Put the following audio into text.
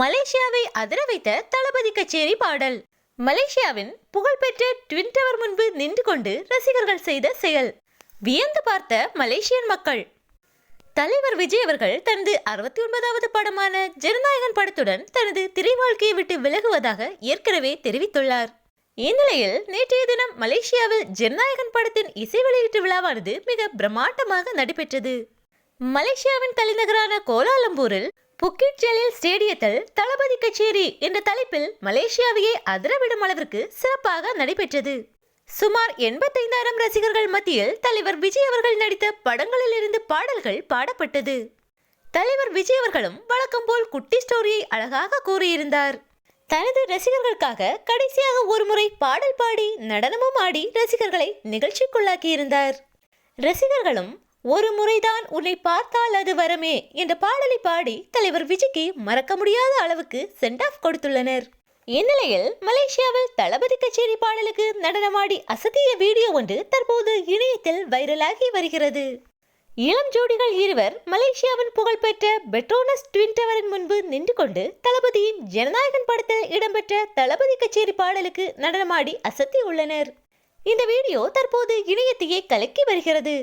மலேசியாவை அதிர வைத்த தளபதி கச்சேரி பாடல். மலேசியாவின் புகழ்பெற்ற ட்வின் டவர் முன்பு நின்று கொண்டு ரசிகர்கள் செய்த செயல். வியந்து பார்த்த மலேசியன் மக்கள். தலைவர் விஜய் அவர்கள் தனது அறுபத்தி ஒன்பதாவது படமான ஜனநாயகன் படத்துடன் தனது திரை வாழ்க்கையை விட்டு விலகுவதாக ஏற்கனவே தெரிவித்துள்ளார். இந்நிலையில் நேற்றைய தினம் மலேசியாவில் ஜனநாயகன் படத்தின் இசை வெளியீட்டு விழாவானது மிக பிரம்மாண்டமாக நடைபெற்றது. மலேசியாவின் தலைநகரான கோலாலம்பூரில் புக்கிட் ஜெலில் ஸ்டேடியத்தில் தளபதி கச்சேரி என்ற தலைப்பில் மலேசியாவையே அதிரவிடும் அளவிற்கு சிறப்பாக நடைபெற்றது. சுமார் எண்பத்தைந்தாயிரம் ரசிகர்கள் மத்தியில் தலைவர் விஜய் அவர்கள் நடித்த படங்களில் இருந்து பாடல்கள் பாடப்பட்டது. தலைவர் விஜய் அவர்களும் வழக்கம் போல் குட்டி ஸ்டோரியை அழகாக கூறியிருந்தார். தனது ரசிகர்களுக்காக கடைசியாக ஒருமுறை பாடல் பாடி நடனமும் ஆடி ரசிகர்களை நிகழ்ச்சிக்குள்ளாக்கியிருந்தார். ரசிகர்களும் ஒரு முறைதான் உன்னை பார்த்தால் அது வரமே என்ற பாடலை பாடி தலைவர் விஜய்க்கு மறக்க முடியாத அளவுக்கு சென்ட் ஆஃப் கொடுத்துள்ளனர். இந்நிலையில் மலேசியாவில் தளபதி கச்சேரி பாடலுக்கு நடனமாடி அசத்திய வீடியோ ஒன்று தற்போது இணையத்தில் வைரலாகி வருகிறது. இளம் ஜோடிகள் இருவர் மலேசியாவின் புகழ்பெற்ற பெட்ரோனஸ் ட்வின் டவரின் முன்பு நின்று கொண்டு தளபதியின் ஜனநாயகன் படத்தில் இடம்பெற்ற தளபதி கச்சேரி பாடலுக்கு நடனமாடி அசத்தி உள்ளனர் இந்த வீடியோ தற்போது இணையத்தையே கலக்கி வருகிறது.